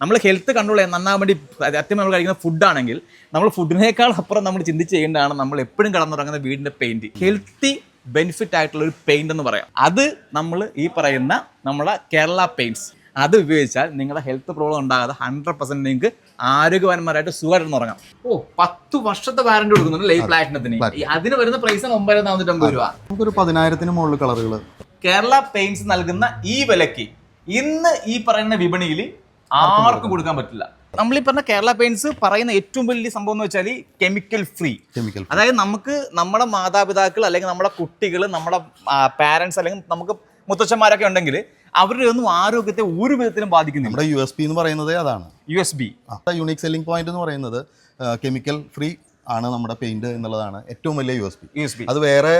നമ്മൾ health control ചെയ്യാൻ നന്നാൻ വേണ്ടി അത്യം നമ്മൾ കഴിക്കുന്ന ഫുഡാണെങ്കിൽ നമ്മൾ ഫുഡിനേക്കാൾ അപ്പുറം നമ്മൾ ചിന്തിച്ച് ചെയ്യേണ്ടതാണ് നമ്മൾ എപ്പോഴും കടന്നുറങ്ങുന്ന വീടിന്റെ പെയിന്റ് ഹെൽത്തി ബെനിഫിറ്റ് ആയിട്ടുള്ള ഒരു പെയിന്റ് എന്ന് പറയാം. അത് നമ്മൾ ഈ പറയുന്ന നമ്മളെ കേരള പെയിന്റ്സ് അത് ഉപയോഗിച്ചാൽ നിങ്ങളുടെ ഹെൽത്ത് പ്രോബ്ലം ഉണ്ടാകാതെ ഹൺഡ്രഡ് പെർസെന്റ് നിങ്ങൾക്ക് ആരോഗ്യവാന്മാരായിട്ട് സുഖമായിട്ട് ഉറങ്ങാം. ഓ പത്ത് വർഷത്തെ വാറന്റി കൊടുക്കുന്നുണ്ട് ലൈഫ് പ്ലാറ്റിനത്തിന് അതിന് വരുന്ന പ്രൈസ് ഒമ്പത് നാനൂറ്റമ്പത് രൂപ. നമുക്കൊരു പതിനായിരത്തിന് മുകളിൽ കളറുകൾ കേരള പെയിന്റ്സ് നൽകുന്ന ഈ വിലക്ക് ഇന്ന് ഈ പറയുന്ന വിപണിയിൽ ആർക്കും കൊടുക്കാൻ പറ്റില്ല. നമ്മൾ ഈ പറഞ്ഞ കേരള പെയിന്റ്സ് പറയുന്ന ഏറ്റവും വലിയ സംഭവം എന്ന് വെച്ചാൽ കെമിക്കൽ ഫ്രീ കെമിക്കൽ അതായത് നമുക്ക് നമ്മുടെ മാതാപിതാക്കൾ അല്ലെങ്കിൽ നമ്മുടെ കുട്ടികൾ നമ്മുടെ പാരൻസ് അല്ലെങ്കിൽ നമുക്ക് മുത്തച്ഛന്മാരൊക്കെ ഉണ്ടെങ്കിൽ അവരുടെ ഒന്നും ആരോഗ്യത്തെ ഒരു വിധത്തിലും ബാധിക്കുന്നില്ല. നമ്മുടെ യു എസ് പി എന്ന് പറയുന്നത് അതാണ്. U S B unique selling point എന്ന് പറയുന്നത് കെമിക്കൽ ഫ്രീ ആണ് നമ്മുടെ പെയിന്റ് എന്നുള്ളതാണ്. ഏറ്റവും വലിയ U S P U S B അത് വേറെ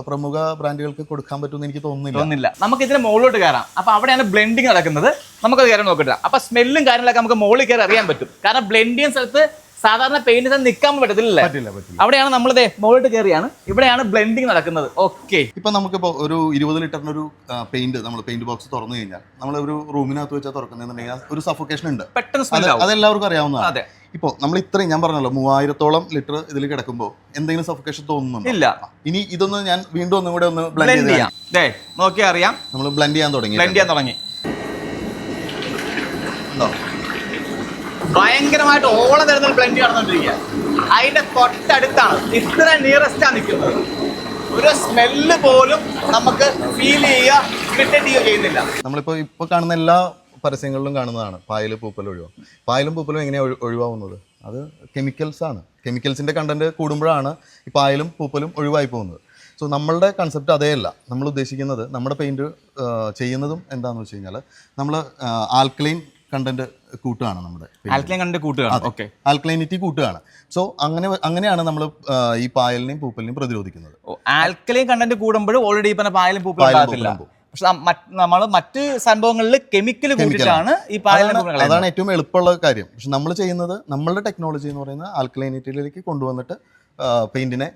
പ്രമുഖ ബ്രാൻഡുകൾക്ക് കൊടുക്കാൻ പറ്റുമെന്ന് എനിക്ക് തോന്നുന്നില്ല. തോന്നുന്നില്ല. നമുക്ക് ഇതിന് മുകളിലോട്ട് കയറാം. അപ്പൊ അവിടെയാണ് ബ്ലെൻഡിങ് നടക്കുന്നത്. നമുക്കത് കയറാൻ നോക്കട്ടെ. അപ്പൊ സ്മെല്ലും കാര്യങ്ങളൊക്കെ നമുക്ക് മുകളിൽ കയറി അറിയാൻ പറ്റും. കാരണം ബ്ലെൻഡിങ് സ്ഥലത്ത് സാധാരണ പെയിന്റ് നിൽക്കാൻ പറ്റത്തില്ല അവിടെയാണ് നമ്മൾ ഇതേ മുകളിലോട്ട് കയറിയാണ് ഇവിടെയാണ് ബ്ലെൻഡിങ് നടക്കുന്നത്. ഓക്കെ ഇപ്പൊ നമുക്കിപ്പോ ഒരു ഇരുപത് ലിറ്ററിന് ഒരു പെയിന്റ് നമ്മൾ പെയിന്റ് ബോക്സ് തുറന്നു കഴിഞ്ഞാൽ നമ്മൾ ഒരു റൂമിനകത്ത് വെച്ചാൽ തുറക്കുന്നുണ്ടെങ്കിൽ ഒരു സഫോക്കേഷൻ ഉണ്ട്. പെട്ടെന്ന് അതെല്ലാവർക്കും അറിയാവുന്നതാണ്. അതെ. ഇപ്പോൾ നമ്മൾ ഇത്രയും ഞാൻ പറഞ്ഞല്ലോ മൂവായിരത്തോളം ലിറ്റർ ഇതിൽ കിടക്കുമ്പോൾ എന്തെങ്കിലും സഫോക്കേഷൻ തോന്നുന്നുണ്ടോ? ഇല്ല. ഇനി ഇതൊന്ന് ഞാൻ വീണ്ടും ഒന്നും കൂടെ ഒന്ന് ബ്ലെൻഡ് ചെയ്യാം. നോക്കിയാൽ അറിയാം. നമ്മൾ ബ്ലെൻഡ് ചെയ്യാൻ തുടങ്ങി ബ്ലെൻഡ് ചെയ്യാൻ തുടങ്ങി. ഭയങ്കരമായിട്ട് ഓളം തരുന്ന പ്ലെന്റി നടന്നുകൊണ്ടിരിക്കുക അതിന്റെ തൊട്ടടുത്താണ് ഇത്ര നിയറസ്റ്റാണ് നിൽക്കുന്നത് ഒരു സ്മെല്ല് പോലും നമുക്ക് ഫീൽ ചെയ്യുക ഇറിറ്റേറ്റ് ചെയ്യുക ചെയ്യുന്നില്ല. നമ്മളിപ്പോൾ ഇപ്പോൾ കാണുന്ന എല്ലാ പരസ്യങ്ങളിലും കാണുന്നതാണ് പായൽ പൂപ്പൽ ഒഴിവാകും പായലും പൂപ്പലും എങ്ങനെയാണ് ഒഴി- ഒഴിവാകുന്നത് അത് കെമിക്കൽസ് ആണ്. കെമിക്കൽസിന്റെ കണ്ടന്റ് കൂടുമ്പോഴാണ് ഈ പായലും പൂപ്പലും ഒഴിവായി പോകുന്നത്. സോ നമ്മളുടെ കൺസെപ്റ്റ് അതേയല്ല. നമ്മൾ ഉദ്ദേശിക്കുന്നത് നമ്മുടെ പെയിന്റ് ചെയ്യുന്നതും എന്താണെന്ന് വെച്ച് കഴിഞ്ഞാൽ നമ്മൾ ആൽക്കലൈൻ കണ്ടന്റ് കൂട്ടുകയാണ് നമ്മുടെ ആൽക്കലൈൻ കണ്ടന്റ് കൂട്ടുകയാണ്. ഓക്കെ ആൽക്കലൈനിറ്റി കൂട്ടുകയാണ്. സോ അങ്ങനെ അങ്ങനെയാണ് നമ്മൾ ഈ പായലിനെയും പൂപ്പലിനെയും പ്രതിരോധിക്കുന്നത്. ആൽക്കലൈൻ കണ്ടന്റ് കൂടുമ്പോൾ ഓൾറെഡി ഈ പറഞ്ഞ പായലും പൂപ്പലും പക്ഷെ നമ്മൾ മറ്റ് സംഭവങ്ങളിൽ കെമിക്കൽ കൂട്ടിയിട്ടാണ് ഈ പായലിനെ അതാണ് അതാണ് ഏറ്റവും എളുപ്പമുള്ള കാര്യം. പക്ഷെ നമ്മൾ ചെയ്യുന്നത് നമ്മളുടെ ടെക്നോളജി എന്ന് പറയുന്നത് ആൽക്കലൈനിറ്റിയിലേക്ക് കൊണ്ടുവന്നിട്ട് പെയിന്റിനെ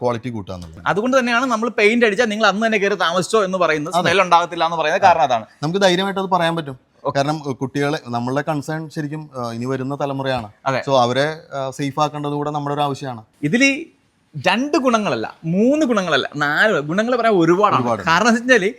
ക്വാളിറ്റി കൂട്ടുക എന്നുള്ളത് അതുകൊണ്ട് തന്നെയാണ് നമ്മൾ പെയിന്റ് അടിച്ചാൽ നിങ്ങൾ അന്ന് തന്നെ കയറി താമസിച്ചോ എന്ന് പറയുന്നത് സ്മെൽ ഉണ്ടാകത്തില്ല എന്ന് പറയുന്നത് കാരണം അതാണ്. നമുക്ക് ധൈര്യമായിട്ട് അത് പറയാൻ പറ്റും. കാരണം കുട്ടികളെ നമ്മളുടെ കൺസേൺ ശരിക്കും ഇനി വരുന്ന തലമുറയാണ്. സോ അവരെ സേഫ് ആക്കേണ്ടത് കൂടെ നമ്മുടെ ഒരു ആവശ്യമാണ്. ഇതിൽ രണ്ട് ഗുണങ്ങളല്ല മൂന്ന് ഗുണങ്ങളല്ല നാല് ഗുണങ്ങൾ പറയാൻ ഒരുപാടാണ്. കാരണം എന്ന് വെച്ചാൽ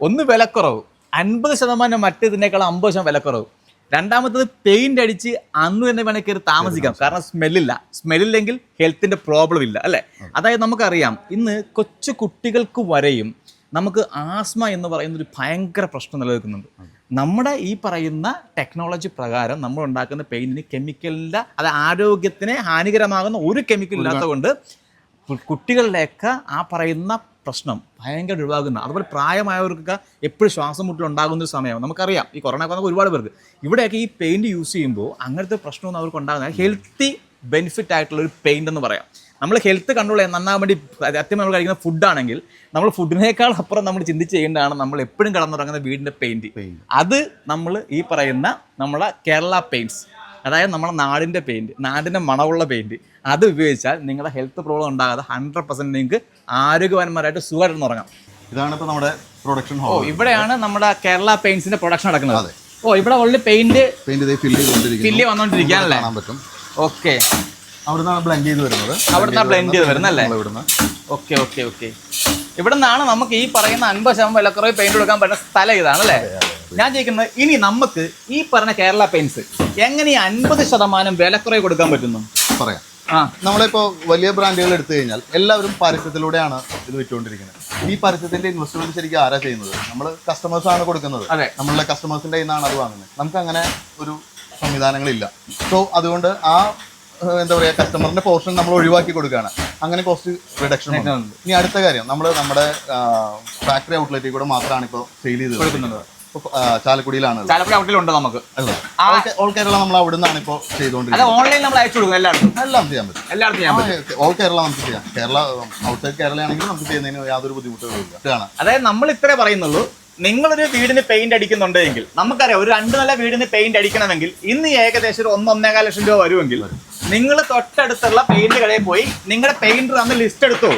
ഒന്ന് വിലക്കുറവ്. അൻപത് ശതമാനം മറ്റേതിനേക്കാൾ അമ്പത് ശതമാനം വിലക്കുറവ്. രണ്ടാമത്തത് പെയിന്റ് അടിച്ച് അന്ന് തന്നെ വേണമെങ്കിൽ കയറി താമസിക്കാം. കാരണം സ്മെല്ലില്ല സ്മെല്ലില്ലെങ്കിൽ ഹെൽത്തിന്റെ പ്രോബ്ലം ഇല്ല അല്ലേ? അതായത് നമുക്കറിയാം ഇന്ന് കൊച്ചു കുട്ടികൾക്ക് വരെയും നമുക്ക് ആസ്മ എന്ന് പറയുന്ന ഒരു ഭയങ്കര പ്രശ്നം നിലനിൽക്കുന്നുണ്ട്. നമ്മുടെ ഈ പറയുന്ന ടെക്നോളജി പ്രകാരം നമ്മൾ ഉണ്ടാക്കുന്ന പെയിന്റിന് കെമിക്കലിന്റെ അത് ആരോഗ്യത്തിന് ഹാനികരമാകുന്ന ഒരു കെമിക്കൽ ഇല്ലാത്തതുകൊണ്ട് കുട്ടികളുടെയൊക്കെ കുട്ടികളിലേക്ക് ആ പറയുന്ന പ്രശ്നം ഭയങ്കര ഒഴിവാകുന്ന. അതുപോലെ പ്രായമായവർക്കൊക്കെ എപ്പോഴും ശ്വാസം മുട്ടലുണ്ടാകുന്ന ഒരു സമയം. നമുക്കറിയാം ഈ കൊറോണ വന്ന ഒരുപാട് പേർക്ക്. ഇവിടെയൊക്കെ ഈ പെയിന്റ് യൂസ് ചെയ്യുമ്പോൾ അങ്ങനത്തെ പ്രശ്നമൊന്നും അവർക്ക് ഉണ്ടാകുന്ന ഹെൽത്തി ബെനിഫിറ്റ് ആയിട്ടുള്ള ഒരു പെയിന്റ് എന്ന് പറയാം. നമ്മൾ ഹെൽത്ത് കൺട്രോൾ ചെയ്യാൻ നന്നാൻ വേണ്ടി അത്യം നമ്മൾ കഴിക്കുന്ന ഫുഡാണെങ്കിൽ നമ്മൾ ഫുഡിനേക്കാൾ അപ്പുറം നമ്മൾ ചിന്തിച്ച് ചെയ്യേണ്ടതാണ് നമ്മൾ എപ്പോഴും കടന്നുറങ്ങുന്ന വീടിന്റെ പെയിന്റ് അത് നമ്മൾ ഈ പറയുന്ന നമ്മളെ കേരള പെയിന്റ്സ് അതായത് നമ്മുടെ നാടിന്റെ പെയിന്റ് നാടിന്റെ മണമുള്ള പെയിന്റ് അത് ഉപയോഗിച്ചാൽ നിങ്ങളുടെ ഹെൽത്ത് പ്രോബ്ലം ഉണ്ടാകാതെ ഹൺഡ്രഡ് പെർസെന്റ് നിങ്ങൾക്ക് ആരോഗ്യവാന്മാരായിട്ട് സുഖമായിട്ട് ഉറങ്ങാം. ഇതാണ് ഇപ്പോൾ നമ്മുടെ പ്രൊഡക്ഷൻ ഓ ഇവിടെയാണ് നമ്മുടെ കേരള പെയിന്റ്സിന്റെ പ്രൊഡക്ഷൻ നടക്കുന്നത്. ഓ ഇവിടെ ഓൾറെഡി പെയിന്റ് പെയിന്റ് ഫില്ല് ചെയ്തുകൊണ്ടിരിക്കുന്നു. ഫില്ല് പറ്റും. ഓക്കെ അവിടെ നിന്നാണ് ബ്ലെൻഡ് ചെയ്ത് വരുന്നത്. അവിടുന്ന് ബ്ലെൻഡ് ചെയ്ത് വരുന്നല്ലേ നമ്മൾ ഇവിടുന്ന് ഓക്കെ ഓക്കെ ഓക്കെ ഇവിടെ നിന്നാണ് നമുക്ക് ഈ പറയുന്ന അൻപത് ശതമാനം വിലക്കുറവ് പെയിന്റ് കൊടുക്കാൻ പറ്റുന്ന സ്ഥലം ഇതാണ് അല്ലേ? ഞാൻ ചോദിക്കുന്നത് ഇനി നമുക്ക് ഈ പറഞ്ഞ കേരള പെയിന്റ്സ് എങ്ങനെ ഈ അൻപത് ശതമാനം വിലക്കുറവ് കൊടുക്കാൻ പറ്റുന്നു? പറയാം. ആ. നമ്മളിപ്പോൾ വലിയ ബ്രാൻഡുകൾ എടുത്തു കഴിഞ്ഞാൽ എല്ലാവരും പരസ്യത്തിലൂടെയാണ് ഇത് വിറ്റുകൊണ്ടിരിക്കുന്നത്. ഈ പരസ്യത്തിന്റെ ഇൻവെസ്റ്റ്മെന്റ് ശരിക്കും ആരാ ചെയ്യുന്നത്? നമ്മൾ കസ്റ്റമേഴ്സ് ആണ് കൊടുക്കുന്നത്. അതെ. നമ്മളുടെ കസ്റ്റമേഴ്സിന്റെ കയ്യിൽ നിന്നാണ് അത് വാങ്ങുന്നത്. നമുക്ക് അങ്ങനെ ഒരു സംവിധാനങ്ങളില്ല. സോ അതുകൊണ്ട് ആ എന്താ പറയുക കസ്റ്റമറിന്റെ പോർഷൻ നമ്മൾ ഒഴിവാക്കി കൊടുക്കുകയാണ് അങ്ങനെ കോസ്റ്റ് റിഡക്ഷൻ. ഇനി അടുത്ത കാര്യം നമ്മൾ നമ്മുടെ ഫാക്ടറി ഔട്ട്ലെറ്റിൽ കൂടെ മാത്രമാണ് ഇപ്പോൾ സെയിൽ ചെയ്ത് കൊടുക്കുന്നത്. ചാലക്കുടിയിലാണ് ചാലക്കുടി ഔട്ട്ലെറ്റ് ഉണ്ട് നമുക്ക്. ഓൾ കേരള നമ്മൾ അവിടെ നിന്നാണ് ഇപ്പോൾ ചെയ്തുകൊണ്ടിരിക്കുന്നത് ഓൺലൈൻ നമ്മൾ അയച്ചു കൊടുക്കും എല്ലായിടത്തും. എല്ലാം ചെയ്യാൻ പറ്റും. എല്ലായിടത്തും ചെയ്യാൻ പറ്റും. ഓൾ കേരള നമുക്ക് ചെയ്യാം. കേരള ഔട്ട്സൈഡ് കേരള ആണെങ്കിൽ നമുക്ക് ചെയ്യുന്നതിന് യാതൊരു ബുദ്ധിമുട്ടുകളും ഇല്ല. അതായത് നമ്മൾ ഇത്രേ പറയുന്നുള്ളൂ. നിങ്ങളൊരു വീടിന് പെയിന്റ് അടിക്കുന്നുണ്ടെങ്കിൽ നമുക്കറിയാം ഒരു രണ്ട് നില വീടിന് പെയിന്റ് അടിക്കണമെങ്കിൽ ഇന്ന് ഏകദേശം ഒരു ഒന്ന് ഒന്നേകാൽ ലക്ഷം രൂപ വരുമെങ്കിൽ നിങ്ങൾ തൊട്ടടുത്തുള്ള പെയിന്റ് കടയിൽ പോയി നിങ്ങളുടെ പെയിന്റർ അന്ന് ലിസ്റ്റ് എടുത്തു.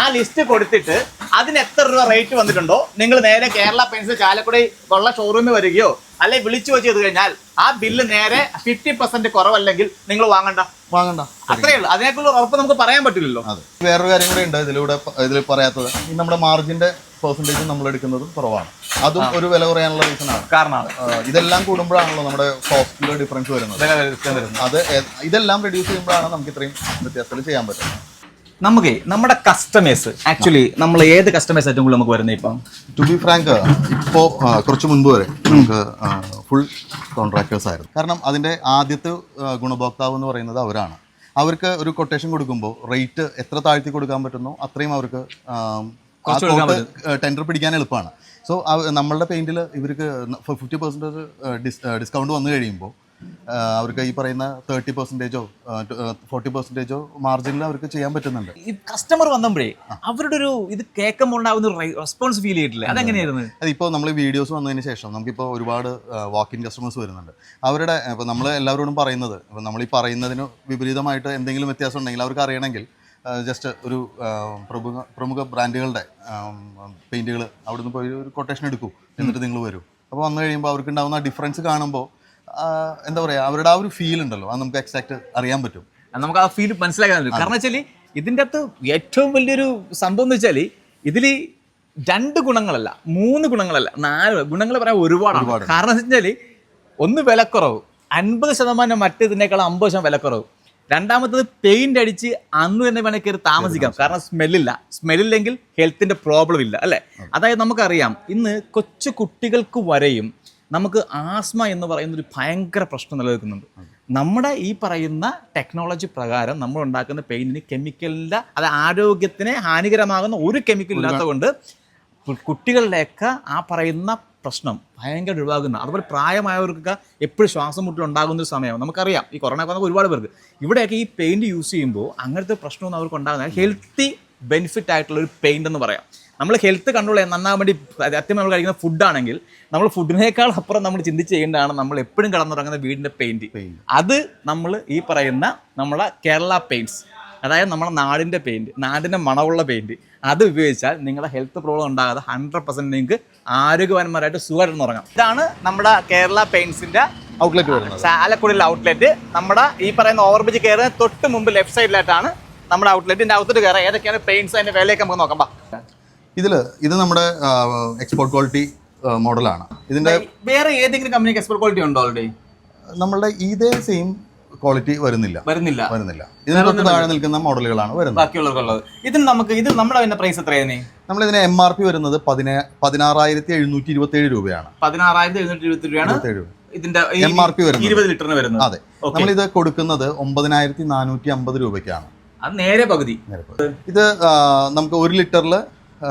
ആ ലിസ്റ്റ് കൊടുത്തിട്ട് അതിന് എത്ര രൂപ റേറ്റ് വന്നിട്ടുണ്ടോ? നിങ്ങൾ നേരെ കേരള പെയിന്റ്സ് ചാലക്കുടി ഉള്ള ഷോറൂമിൽ വരികയോ അല്ലെ വിളിച്ചു വെച്ച് ചെയ്ത് കഴിഞ്ഞാൽ ആ ബില്ല് നേരെ ഫിഫ്റ്റി പെർസെന്റ് കുറവല്ലെങ്കിൽ നിങ്ങൾ വാങ്ങണ്ട. വാങ്ങണ്ട. അത്രയേ ഉള്ളൂ. അതിനേക്കുള്ള ഉറപ്പ് നമുക്ക് പറയാൻ പറ്റില്ലല്ലോ. അതെ. വേറൊരു കാര്യം കൂടെ ഉണ്ട് ഇതിലൂടെ ഇതിൽ പറയാത്തത്. ഈ നമ്മുടെ മാർജിന്റെ പെർസെന്റേജ് നമ്മൾ എടുക്കുന്നതും കുറവാണ്. അതും ഒരു വില കുറയാനുള്ള റീസൺ ആണ്. കാരണമാണ്. ഇതെല്ലാം കൂടുമ്പോഴാണല്ലോ നമ്മുടെ കോസ്റ്റിൽ ഡിഫറൻസ് വരുന്നത്. അത് ഇതെല്ലാം റെഡ്യൂസ് ചെയ്യുമ്പോഴാണ് നമുക്ക് ഇത്രയും വ്യത്യാസത്തിൽ ചെയ്യാൻ പറ്റുന്നത്. നമുക്ക് നമ്മുടെ കസ്റ്റമേഴ്സ് ആക്ച്വലി നമ്മൾ ഏത് കസ്റ്റമേഴ്സ് ഏറ്റവും കൂടുതൽ നമുക്ക് വരുന്നത് ഇപ്പം? ടു ബി ഫ്രാങ്ക് ഇപ്പോൾ കുറച്ച് മുൻപ് വരെ നമുക്ക് ഫുൾ കോൺട്രാക്ടേഴ്സ് ആയിരുന്നു. കാരണം അതിന്റെ ആദ്യത്തെ ഗുണഭോക്താവ് എന്ന് പറയുന്നത് അവരാണ്. അവർക്ക് ഒരു കൊട്ടേഷൻ കൊടുക്കുമ്പോൾ റേറ്റ് എത്ര താഴ്ത്തി കൊടുക്കാൻ പറ്റുന്നോ അത്രയും അവർക്ക് ടെൻഡർ പിടിക്കാൻ എളുപ്പമാണ്. സോ നമ്മളുടെ പെയിന്റിൽ ഇവർക്ക് ഫിഫ്റ്റി പെർസെന്റേജ് ഡിസ്കൗണ്ട് വന്നു കഴിയുമ്പോൾ അവർക്ക് ഈ പറയുന്ന തേർട്ടി പെർസെന്റേജോ ഫോർട്ടി പെർസെന്റേജോ മാർജിനിൽ അവർക്ക് ചെയ്യാൻ പറ്റുന്നുണ്ട്. ഈ കസ്റ്റമർ വന്നപ്പോഴേ അവരുടെ ഒരു ഇത് കേൾക്കുമ്പോൾ ഉണ്ടാകുന്ന റെസ്പോൺസ് ഫീൽ ചെയ്തിട്ടില്ല? അതെങ്ങനെയായിരുന്നു? അതിപ്പോൾ നമ്മൾ വീഡിയോസ് വന്നതിന് ശേഷം നമുക്കിപ്പോൾ ഒരുപാട് വാക്കിൻ കസ്റ്റമേഴ്സ് വരുന്നുണ്ട്. അവരുടെ ഇപ്പോൾ നമ്മൾ എല്ലാവരോടും പറയുന്നത് ഇപ്പോൾ നമ്മൾ ഈ പറയുന്നതിന് വിപരീതമായിട്ട് എന്തെങ്കിലും വ്യത്യാസം ഉണ്ടെങ്കിൽ അവർക്ക് അറിയണമെങ്കിൽ ജസ്റ്റ് ഒരു പ്രമുഖ പ്രമുഖ ബ്രാൻഡുകളുടെ പെയിന്റുകൾ അവിടുന്ന് പോയി ഒരു കൊട്ടേഷൻ എടുക്കൂ. എന്നിട്ട് നിങ്ങൾ വരും. അപ്പോൾ വന്നു കഴിയുമ്പോൾ അവർക്ക് ഉണ്ടാകുന്ന ഡിഫറൻസ് കാണുമ്പോൾ എന്താ പറയുക അവരുടെ ആ ഒരു ഫീൽ ഉണ്ടല്ലോ. അത് നമുക്ക് എക്സാക്ട് അറിയാൻ പറ്റും. നമുക്ക് ആ ഫീൽ മനസ്സിലാക്കാൻ പറ്റും. കാരണം വെച്ചാൽ ഇതിന്റെ അകത്ത് ഏറ്റവും വലിയൊരു സംഭവം എന്ന് വെച്ചാൽ ഇതിൽ രണ്ട് ഗുണങ്ങളല്ല മൂന്ന് ഗുണങ്ങളല്ല നാല് ഗുണങ്ങൾ പറയാൻ ഒരുപാട് കാരണം എന്ന് വെച്ചാൽ ഒന്ന് വിലക്കുറവ്. അൻപത് ശതമാനം മറ്റേതിനേക്കാൾ അമ്പത് ശതമാനം വിലക്കുറവ്. രണ്ടാമത്തത് പെയിന്റ് അടിച്ച് അന്ന് തന്നെ വേണമെങ്കിൽ കയറി താമസിക്കാം. കാരണം സ്മെല്ലില്ല സ്മെല്ലില്ലെങ്കിൽ ഹെൽത്തിന്റെ പ്രോബ്ലം ഇല്ല അല്ലേ? അതായത് നമുക്കറിയാം ഇന്ന് കൊച്ചു കുട്ടികൾക്ക് വരെയും നമുക്ക് ആസ്മ എന്ന് പറയുന്ന ഒരു ഭയങ്കര പ്രശ്നം നിലനിൽക്കുന്നുണ്ട്. നമ്മുടെ ഈ പറയുന്ന ടെക്നോളജി പ്രകാരം നമ്മൾ ഉണ്ടാക്കുന്ന പെയിന്റിന് കെമിക്കലിന്റെ അത് ആരോഗ്യത്തിന് ഹാനികരമാകുന്ന ഒരു കെമിക്കൽ ഇല്ലാത്തതുകൊണ്ട് കുട്ടികളുടെയൊക്കെ ആ പറയുന്ന പ്രശ്നം ഭയങ്കര ഒഴിവാകുന്ന. അതുപോലെ പ്രായമായവർക്കൊക്കെ എപ്പോഴും ശ്വാസം മുട്ടൽ ഉണ്ടാകുന്ന ഒരു സമയം നമുക്കറിയാം ഈ കൊറോണ വന്ന ഒരുപാട് പേർക്ക്. ഇവിടെയൊക്കെ ഈ പെയിന്റ് യൂസ് ചെയ്യുമ്പോൾ അങ്ങനത്തെ പ്രശ്നമൊന്നും അവർക്ക് ഉണ്ടാകുന്ന ഹെൽത്തി ബെനിഫിറ്റ് ആയിട്ടുള്ള ഒരു പെയിന്റ് എന്ന് പറയാം. നമ്മൾ ഹെൽത്ത് കൺട്രോൾ ചെയ്യാൻ നന്നാൻ വേണ്ടി അത്യം നമ്മൾ കഴിക്കുന്ന ഫുഡാണെങ്കിൽ നമ്മൾ ഫുഡിനേക്കാൾ അപ്പുറം നമ്മൾ ചിന്തിച്ച് ചെയ്യേണ്ടതാണ് നമ്മൾ എപ്പോഴും കടന്നുറങ്ങുന്ന വീടിന്റെ പെയിന്റ് അത് നമ്മൾ ഈ പറയുന്ന നമ്മളെ കേരള പെയിന്റ്സ് അതായത് നമ്മുടെ നാടിന്റെ പെയിന്റ് നാടിന്റെ മണമുള്ള പെയിന്റ് അത് ഉപയോഗിച്ചാൽ നിങ്ങളുടെ ഹെൽത്ത് പ്രോബ്ലം ഉണ്ടാകാതെ ഹൺഡ്രഡ് പെർസെന്റ് നിങ്ങൾക്ക് ആരോഗ്യവാന്മാരായിട്ട് സുഖമായിട്ട് ഉറങ്ങാം. ഇതാണ് നമ്മുടെ കേരള പെയിൻസിന്റെ ഔട്ട്ലെറ്റ് വരുന്നത്. ചാലക്കുടിയിലെ ഔട്ട്ലെറ്റ് നമ്മുടെ ഈ പറയുന്ന ഓവർബ്രിഡ്ജ് കയറുന്ന തൊട്ട് മുമ്പ് ലെഫ്റ്റ് സൈഡിലായിട്ടാണ് നമ്മുടെ ഔട്ട്ലെറ്റിന്റെ അകത്തോട്ട് കയറുക ഏതൊക്കെയാണ് പെയിൻസ് അതിന്റെ വിലയൊക്കെ നമുക്ക് നോക്കാം. ഇതിൽ ഇത് നമ്മുടെ എക്സ്പോർട്ട് ക്വാളിറ്റി മോഡലാണ് ഇതിന്റെ വേറെ ഏതെങ്കിലും കമ്പനിക്ക് എക്സ്പോർട്ട് ക്വാളിറ്റി ഉണ്ടോ ഓൾറെഡി നമ്മളുടെ ഇതേ സെയിം ക്വാളിറ്റി വരുന്നില്ല. വരുന്നില്ല. വരുന്നില്ല. ഇതിനകത്ത് താഴെ നിൽക്കുന്ന മോഡലുകളാണ് വരുന്നത്. ബാക്കിയുള്ളവർക്കുള്ളത് ഇതിന് നമുക്ക് ഇത് നമ്മുടെ അതിന്റെ പ്രൈസ് എത്രയാണ് നമ്മൾ ഇതിന് എം ആർ പി വരുന്നത് പതിനേ പതിനാറായിരത്തി എഴുന്നൂറ്റി ഇരുപത്തി ഏഴ് രൂപയാണ്. പതിനാറായിരത്തി എഴുന്നൂറ്റി ഇരുപത്തി രൂപയാണ് ഇതിന്റെ എം ആർ പി വരുന്നത്. ഇരുപത് ലിറ്ററിന് വരുന്നത്. അതെ. നമ്മളിത് കൊടുക്കുന്നത് ഒമ്പതിനായിരത്തി നാനൂറ്റി അമ്പത് രൂപയ്ക്കാണ്. അത് നേരെ പകുതി. ഇത് നമുക്ക് ഒരു ലിറ്ററിൽ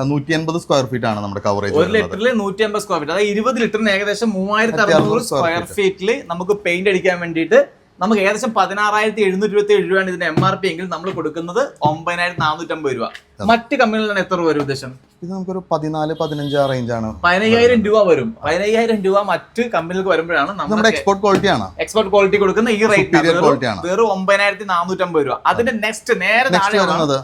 നൂറ്റി അൻപത് സ്ക്വയർ ഫീറ്റ് ആണ് നമ്മുടെ കവറേജ് ഒരു ലിറ്ററിൽ നൂറ്റി അമ്പത് സ്ക്വയർ ഫീറ്റ് അതായത് ഇരുപത് ലിറ്ററിന് ഏകദേശം മൂവായിരത്തി അറുന്നൂറ് സ്ക്വയർ ഫീറ്റിൽ നമുക്ക് പെയിന്റ് അടിക്കാൻ വേണ്ടിയിട്ട് നമുക്ക് ഏകദേശം പതിനാറായിരത്തി എഴുന്നൂറ്റി ഇരുപത്തി ഏഴ് രൂപയാണ് ഇതിന്റെ എം ആർ പി എങ്കിൽ നമ്മൾ കൊടുക്കുന്നത് ഒമ്പതിനായിരത്തി നാനൂറ്റമ്പത് രൂപ. മറ്റ് കമ്പനികളിലാണ് എത്ര രൂപ വരും ഉദ്ദേശം? ഇത് നമുക്കൊരു പതിനാല് പതിനഞ്ച് ആ റേഞ്ചാണ് പതിനയ്യായിരം രൂപ വരും. പതിനയ്യായിരം രൂപ മറ്റ് കമ്പനികൾക്ക് വരുമ്പോഴാണ് നമ്മുടെ എക്സ്പോർട്ട് ക്വാളിറ്റി ആണ്. എക്സ്പോർട്ട് ക്വാളിറ്റി കൊടുക്കുന്ന ഈ റേറ്റ്. വെറും ഒമ്പതിനായിരത്തി നാനൂറ്റമ്പത് രൂപ. അതിന്റെ നെക്സ്റ്റ് നേരെ വരുന്നത്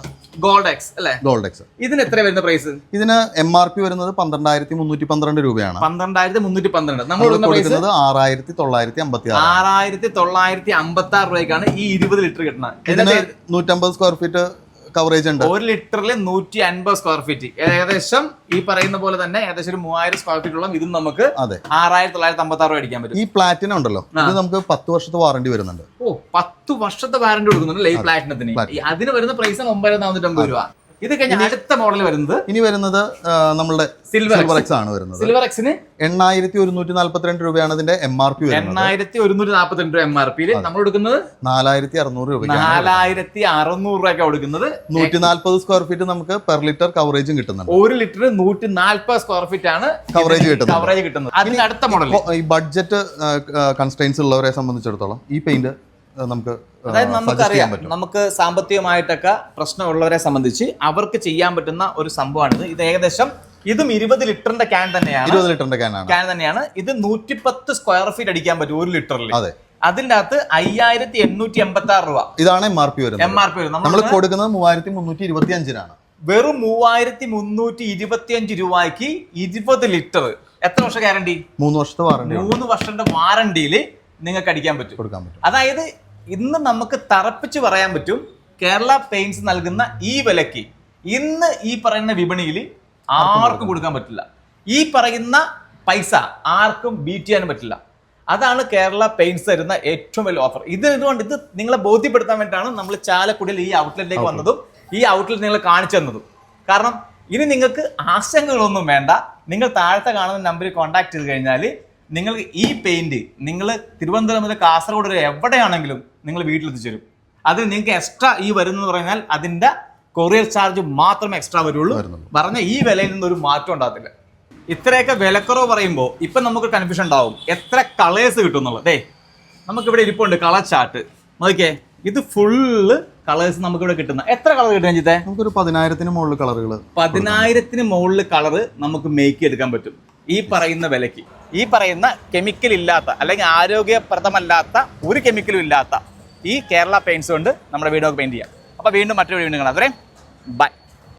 ഗോൾഡ് എക്സ് അല്ലേ? ഗോൾഡ് എക്സ് ഇതിന് എത്ര വരുന്ന പ്രൈസ്? ഇതിന് എം ആർ പി വരുന്നത് പന്ത്രണ്ടായിരത്തി മുന്നൂറ്റി പന്ത്രണ്ട് രൂപയാണ്. പന്ത്രണ്ടായിരത്തി മുന്നൂറ്റി പന്ത്രണ്ട് നമ്മൾ കൊടുക്കുന്നത് ആറായിരത്തി തൊള്ളായിരത്തി അമ്പത്തി ആറ് ആറായിരത്തി തൊള്ളായിരത്തി അമ്പത്തി ആറ് രൂപയ്ക്കാണ് ഈ ഇരുപത് ലിറ്റർ കിട്ടുന്നത്. നൂറ്റമ്പത് സ്ക്വയർ ഫീറ്റ് കവറേജ് ഉണ്ട്. ഒരു ലിറ്ററിൽ നൂറ്റി അൻപത് സ്ക്വയർ ഫീറ്റ് ഏകദേശം ഈ പറയുന്ന പോലെ തന്നെ ഏകദേശം ഒരു മൂവായിരം സ്ക്വയർ ഫീറ്റോളം ഇതും നമുക്ക് അതെ. ആറായിരത്തി തൊള്ളായിരത്തി അമ്പത്തി ആറ് അടിക്കാൻ പറ്റും. ഈ പ്ലാറ്റിനം ഉണ്ടല്ലോ. ഇത് നമുക്ക് പത്ത് വർഷത്തെ വാറണ്ടി വരുന്നുണ്ട്. ഓ പത്ത് വർഷത്തെ വാറണ്ടി കൊടുക്കുന്നുണ്ട് ഈ പ്ലാറ്റിനത്തിന് അതിന് വരുന്ന പ്രൈസ് ഒമ്പതിനായിരത്തി നാനൂറ്റമ്പത് രൂപ? ഇത് കഴിഞ്ഞ അടുത്ത മോഡൽ വരുന്നത് ഇനി വരുന്നത് നമ്മുടെ സിൽവർ സിൽവർ എക്സ് ആണ് വരുന്നത്. സിൽവർ എക്സിന് എണ്ണായിരത്തി ഒരുന്നൂറ്റി നാല്പത്തിരണ്ട് രൂപയാണ് ഇതിന്റെ എം ആർ പി എണ്ണായിരത്തി ഒരുന്നൂറ്റി നാല്പത്തിരണ്ട് രൂപ എം ആർ പിയിൽ നമ്മൾ കൊടുക്കുന്നത് നാലായിരത്തി അറുന്നൂറ് രൂപ നാലായിരത്തി അറുന്നൂറ് രൂപയ്ക്ക് കൊടുക്കുന്നത്. നൂറ്റി നാല്പത് സ്ക്വയർ ഫീറ്റ് നമുക്ക് പെർ ലിറ്റർ കവറേജും കിട്ടുന്നുണ്ട്. ഒരു ലിറ്റർ നൂറ്റി നാല്പത് സ്ക്വയർ ഫീറ്റ് ആണ് കവറേജ് കിട്ടുന്നത്. കവറേജ് കിട്ടുന്നത്. അതിന് അടുത്ത മോഡൽ ഈ ബഡ്ജറ്റ് കൺസ്ട്രെയിൻസ് ഉള്ളവരെ സംബന്ധിച്ചിടത്തോളം ഈ പെയിന്റ് നമുക്ക് അതായത് നമുക്കറിയാം നമുക്ക് സാമ്പത്തികമായിട്ടൊക്കെ പ്രശ്നമുള്ളവരെ സംബന്ധിച്ച് അവർക്ക് ചെയ്യാൻ പറ്റുന്ന ഒരു സംഭവമാണിത്. ഇത് ഏകദേശം ഇതും ഇരുപത് ലിറ്ററിന്റെ ക്യാൻ തന്നെയാണ്. ഇരുപത് ലിറ്ററിന്റെ ക്യാൻ ക്യാൻ തന്നെയാണ്. ഇത് നൂറ്റിപ്പത്ത് സ്ക്വയർ ഫീറ്റ് അടിക്കാൻ പറ്റും ഒരു ലിറ്ററിൽ അതെ. അതിന്റെ അകത്ത് അയ്യായിരത്തി എണ്ണൂറ്റി എൺപത്തി ആറ് രൂപ. ഇതാണ് എം ആർ പി വരുന്നത്. എം ആർ പി വരുന്നത്. നമ്മൾ നമ്മൾ കൊടുക്കുന്നത് മൂവായിരത്തി മുന്നൂറ്റി ഇരുപത്തി അഞ്ചിനാണ് വെറും മൂവായിരത്തി മുന്നൂറ്റി ഇരുപത്തി അഞ്ച് രൂപയ്ക്ക് ഇരുപത് ലിറ്റർ. എത്ര വർഷം ഗ്യാരണ്ടി മൂന്ന് വർഷത്തെ വാറണ്ടി മൂന്ന് വർഷത്തെ വാറണ്ടിയിൽ നിങ്ങൾക്ക് അടിക്കാൻ പറ്റും. കൊടുക്കാൻ പറ്റും. അതായത് ഇന്ന് നമുക്ക് തറപ്പിച്ച് പറയാൻ പറ്റും കേരള പെയിന്റ്സ് നൽകുന്ന ഈ വിലക്ക് ഇന്ന് ഈ പറയുന്ന വിപണിയിൽ ആർക്കും കൊടുക്കാൻ പറ്റില്ല. ഈ പറയുന്ന പൈസ ആർക്കും ബീറ്റ് ചെയ്യാനും പറ്റില്ല. അതാണ് കേരള പെയിന്റ്സ് തരുന്ന ഏറ്റവും വലിയ ഓഫർ ഇത് ഇതുകൊണ്ട് ഇത് നിങ്ങളെ ബോധ്യപ്പെടുത്താൻ വേണ്ടിയിട്ടാണ് നമ്മൾ ചാലക്കുടിയിൽ ഈ ഔട്ട്ലെറ്റിലേക്ക് വന്നതും ഈ ഔട്ട്ലെറ്റ് നിങ്ങൾ കാണിച്ചു തന്നതും. കാരണം ഇനി നിങ്ങൾക്ക് ആശങ്കകളൊന്നും വേണ്ട. നിങ്ങൾ താഴത്തെ കാണുന്ന നമ്പറിൽ കോൺടാക്ട് ചെയ്ത് കഴിഞ്ഞാൽ നിങ്ങൾക്ക് ഈ പെയിന്റ് നിങ്ങൾ തിരുവനന്തപുരം മുതൽ കാസർഗോഡ് വരെ എവിടെയാണെങ്കിലും നിങ്ങൾ വീട്ടിലെത്തിച്ചേരും. അത് നിങ്ങൾക്ക് എക്സ്ട്രാ ഈ വരുന്നത് പറഞ്ഞാൽ അതിന്റെ കൊറിയർ ചാർജ് മാത്രം എക്സ്ട്രാ വരുള്ളൂ. പറഞ്ഞ ഈ വിലയിൽ നിന്ന് ഒരു മാറ്റം ഉണ്ടാകത്തില്ല. ഇത്രയൊക്കെ വിലക്കുറവ് പറയുമ്പോൾ ഇപ്പം നമുക്ക് കൺഫ്യൂഷൻ ഉണ്ടാവും. എത്ര കളേഴ്സ് കിട്ടും എന്നുള്ളത്. നമുക്ക് നമുക്കിവിടെ ഇരിപ്പുണ്ട് കളർ ചാർട്ട് നോക്കിയേ ഇത് ഫുള്ള് കളേഴ്സ് നമുക്ക് ഇവിടെ കിട്ടുന്ന. എത്ര കളർ കിട്ടും രഞ്ജിത്തെ? നമുക്കൊരു പതിനായിരത്തിന് മുകളിൽ കളറുകൾ പതിനായിരത്തിന് മുകളിൽ കളർ നമുക്ക് മേക്ക് എടുക്കാൻ പറ്റും. ഈ പറയുന്ന വിലയ്ക്ക്. ഈ പറയുന്ന കെമിക്കൽ ഇല്ലാത്ത അല്ലെങ്കിൽ ആരോഗ്യപ്രദമല്ലാത്ത ഒരു കെമിക്കലും ഇല്ലാത്ത ഈ കേരള പെയിന്റ്സ് കൊണ്ട് നമ്മുടെ വീടൊക്കെ പെയിന്റ് ചെയ്യാം. അപ്പോൾ വീണ്ടും മറ്റൊരു വീണ്ടും കാണാം. അത്രയും ബൈ